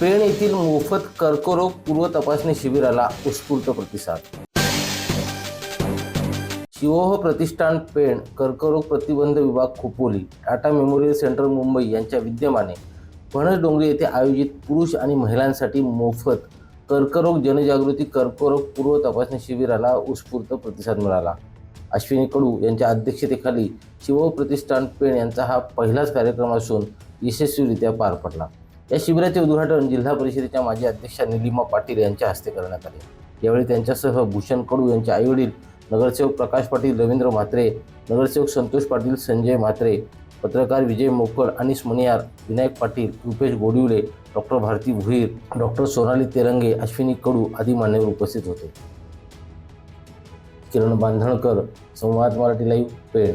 पेण येथील मोफत कर्करोग पूर्व तपासणी शिबिराला उत्स्फूर्त प्रतिसाद. शिवोह प्रतिष्ठान पेण कर्करोग प्रतिबंध विभाग खोपोली टाटा मेमोरियल सेंटर मुंबई यांच्या विद्यमाने फणस डोंगरी येथे आयोजित पुरुष आणि महिलांसाठी मोफत कर्करोग जनजागृती कर्करोग पूर्व तपासणी शिबिराला उत्स्फूर्त प्रतिसाद मिळाला. अश्विनी कडू यांच्या अध्यक्षतेखाली शिवोह प्रतिष्ठान पेण यांचा हा पहिलाच कार्यक्रम असून यशस्वीरित्या पार पडला. या शिबिराचे उद्घाटन जिल्हा परिषदेच्या माजी अध्यक्षा निलिमा पाटील यांच्या हस्ते करण्यात आले. यावेळी त्यांच्यासह भूषण कडू यांचे आईवडील नगरसेवक प्रकाश पाटील रवींद्र म्हात्रे नगरसेवक संतोष पाटील संजय म्हात्रे पत्रकार विजय मोकळ आणि मणियार विनायक पाटील रुपेश गोडिवले डॉक्टर भारती भुईर डॉक्टर सोनाली तेरंगे अश्विनी कडू आदी मान्यवर उपस्थित होते. किरण बांधणकर संवाद मराठी लाईव्ह पेण.